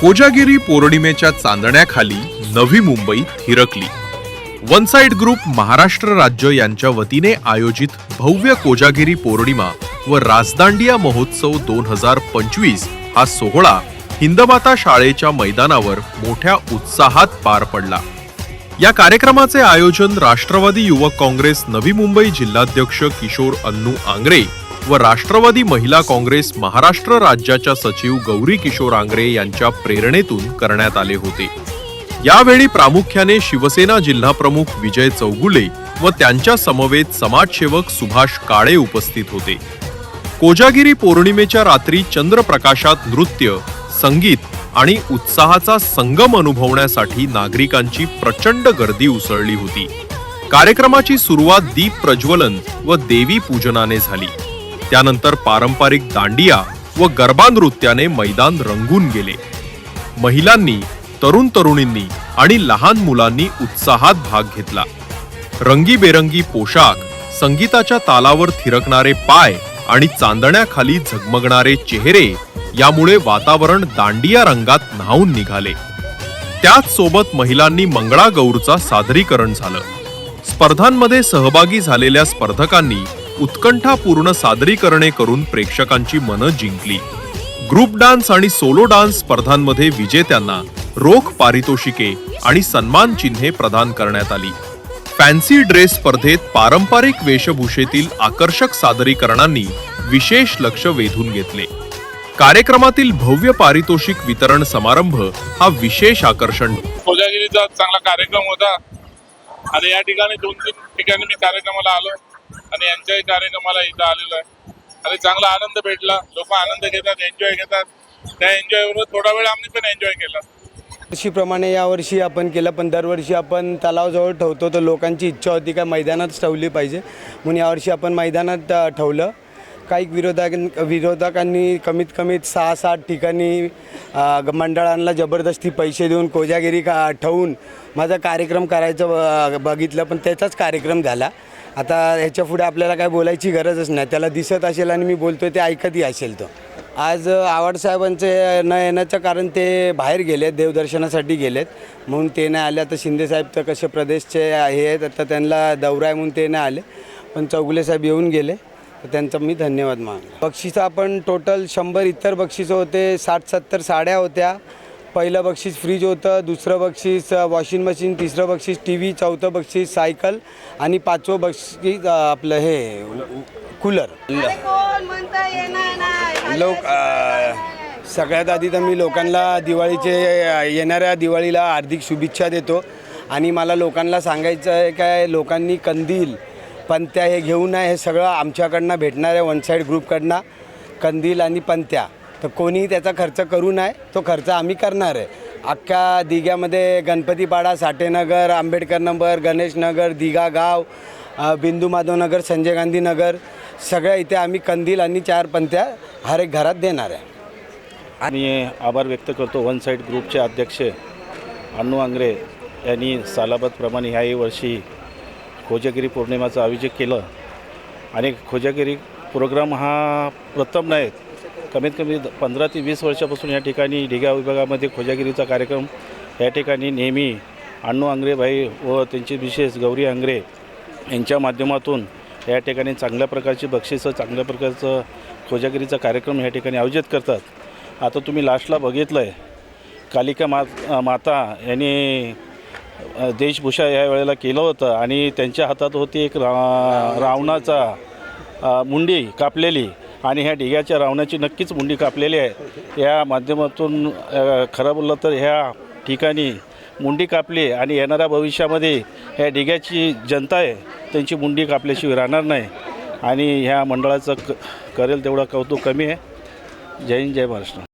कोजागिरी पौर्णिमेच्या चांदण्याखाली नवी मुंबईत हिरकली. वन साइड ग्रुप महाराष्ट्र राज्य यांच्या वतीने आयोजित भव्य कोजागिरी पौर्णिमा व राजदांडिया महोत्सव दोन हजार पंचवीस हा सोहळा हिंदमाता शाळेच्या मैदानावर मोठ्या उत्साहात पार पडला. या कार्यक्रमाचे आयोजन राष्ट्रवादी युवक काँग्रेस नवी मुंबई जिल्हाध्यक्ष किशोर अन्नू आंग्रे व राष्ट्रवादी महिला काँग्रेस महाराष्ट्र राज्याच्या सचिव गौरी किशोर आंग्रे यांच्या प्रेरणेतून करण्यात आले होते. यावेळी प्रामुख्याने शिवसेना जिल्हाप्रमुख विजय चौगुले व त्यांच्या समवेत समाजसेवक सुभाष काळे उपस्थित होते. कोजागिरी पौर्णिमेच्या रात्री चंद्रप्रकाशात नृत्य संगीत आणि उत्साहाचा संगम अनुभवण्यासाठी नागरिकांची प्रचंड गर्दी उसळली होती. कार्यक्रमाची सुरुवात दीप प्रज्वलन व देवी पूजनाने झाली. त्यानंतर पारंपरिक दांडिया व गरबा नृत्याने मैदान रंगून गेले. महिलांनी तरुण तरुणींनी आणि लहान मुलांनी उत्साहात भाग घेतला. रंगीबेरंगी पोशाख संगीताच्या तालावर थिरकणारे पाय आणि चांदण्याखाली झगमगणारे चेहरे यामुळे वातावरण दांडिया रंगात न्हावून निघाले. त्याच सोबत महिलांनी मंगळागौरचा सादरीकरण झालं. स्पर्धांमध्ये सहभागी झालेल्या स्पर्धकांनी उत्कंठापूर्ण सादरीकरणे करून प्रेक्षकांची मनं जिंकली. ग्रुप डान्स आणि सोलो डान्स स्पर्धांमध्ये विजेत्यांना रोख पारितोषिके आणि सन्मान चिन्हे प्रदान करण्यात आली. फॅन्सी ड्रेस स्पर्धेत पारंपरिक वेशभूषेतील आकर्षक सादरीकरणांनी विशेष लक्ष वेधून घेतले. कार्यक्रमातील भव्य पारितोषिक वितरण समारंभ हा विशेष आकर्षण. कोजागिरीचा चांगला कार्यक्रम होता. आणि या ठिकाणी दोन तीन ठिकाणी मी कार्यक्रमाला आलो. आणि यांच्याही कार्यक्रमाला इथं आलेलो आहे. आणि चांगला आनंद भेटला. लोक आनंद घेतात एन्जॉय घेतात. त्या एन्जॉयवर थोडा वेळ आम्ही पण एन्जॉय केला. वर्षीप्रमाणे यावर्षी आपण केलं पण दरवर्षी आपण तलावजवळ ठेवतो तर लोकांची इच्छा होती का मैदानात ठेवली पाहिजे. म्हणून यावर्षी आपण मैदानात ठेवलं. काही विरोधक विरोधकांनी कमीत कमीत सहा सात ठिकाणी मंडळांना जबरदस्ती पैसे देऊन कोजागिरी का ठेवून माझा कार्यक्रम करायचं बघितलं पण त्याचाच कार्यक्रम झाला. आता ह्याच्या पुढे आपल्याला काय बोलायची गरजच नाही. त्याला दिसत असेल आणि मी बोलतोय ते ऐकतही असेल तो. आज आवाडसाहेबांचे न येण्याचं कारण ते बाहेर गेलेत देवदर्शनासाठी गेलेत. म्हणून ते नाही आले. आता शिंदेसाहेब तर कसे प्रदेशचे हे आहेत आता त्यांना दौरा आहे म्हणून ते नाही आले. पण चौगुले साहेब येऊन गेले. तर त्यांचा मी धन्यवाद मानतो. बक्षिसं आपण टोटल शंभर इतर बक्षिसं होते साठ सत्तर साड्या होत्या. पहिलं बक्षीस फ्रीज होतं दुसरं बक्षीस वॉशिंग मशीन तिसरं बक्षीस टी व्ही चौथं बक्षीस सायकल आणि पाचवं बक्षीस आपलं हे कूलर. लोक सगळ्यात आधी तर मी लोकांना दिवाळीचे येणाऱ्या दिवाळीला हार्दिक शुभेच्छा देतो. आणि मला लोकांना सांगायचं आहे काय लोकांनी कंदील पंत्या हे घेऊ नये हे सगळं आमच्याकडनं भेटणार आहे वन साईड ग्रुपकडनं. कंदील आणि पंत्या तर कोणी त्याचा खर्च करू नये तो खर्च आम्ही करणार आहे. अख्ख्या दिघ्यामध्ये गणपतीपाडा साठेनगर आंबेडकर नगर गणेशनगर दिघा गाव बिंदू माधव नगर संजय गांधी नगर सगळ्या इथे आम्ही कंदील आणि चार पंत्या हर एक घरात देणार आहे. आणि आभार व्यक्त करतो वन साईड ग्रुपचे अध्यक्ष अण्णू आंग्रे यांनी सालाबतप्रमाणे ह्याही वर्षी खोजागिरी पौर्णिमाचं आयोजन केलं. आणि खोजागिरी प्रोग्राम हा प्रथम नाही कमीत कमी द- पंधरा ते वीस वर्षापासून या ठिकाणी ढिगा विभागामध्ये खोजागिरीचा कार्यक्रम या ठिकाणी नेहमी अण्णू आंग्रे भाई व त्यांचे विशेष गौरी आंग्रे यांच्या माध्यमातून या ठिकाणी चांगल्या प्रकारची बक्षिसं चांगल्या प्रकारचं खोजागिरीचा कार्यक्रम या ठिकाणी आयोजित करतात. आता तुम्ही लास्टला बघितलं आहे कालिका मा माता यांनी देशभूषा या वेळेला केलं होतं आणि त्यांच्या हातात होती एक रा रावणाचा मुंडी कापलेली. आणि ह्या ढिग्याच्या रावणाची नक्कीच मुंडी कापलेली आहे. या माध्यमातून खरं बोललं तर ह्या ठिकाणी मुंडी कापली आणि येणाऱ्या भविष्यामध्ये ह्या ढिग्याची जनता आहे त्यांची मुंडी कापल्याशिवाय राहणार नाही. आणि ह्या मंडळाचं क करेल तेवढं कौतुक कमी आहे. जय हिंद जय महाराष्ट्र.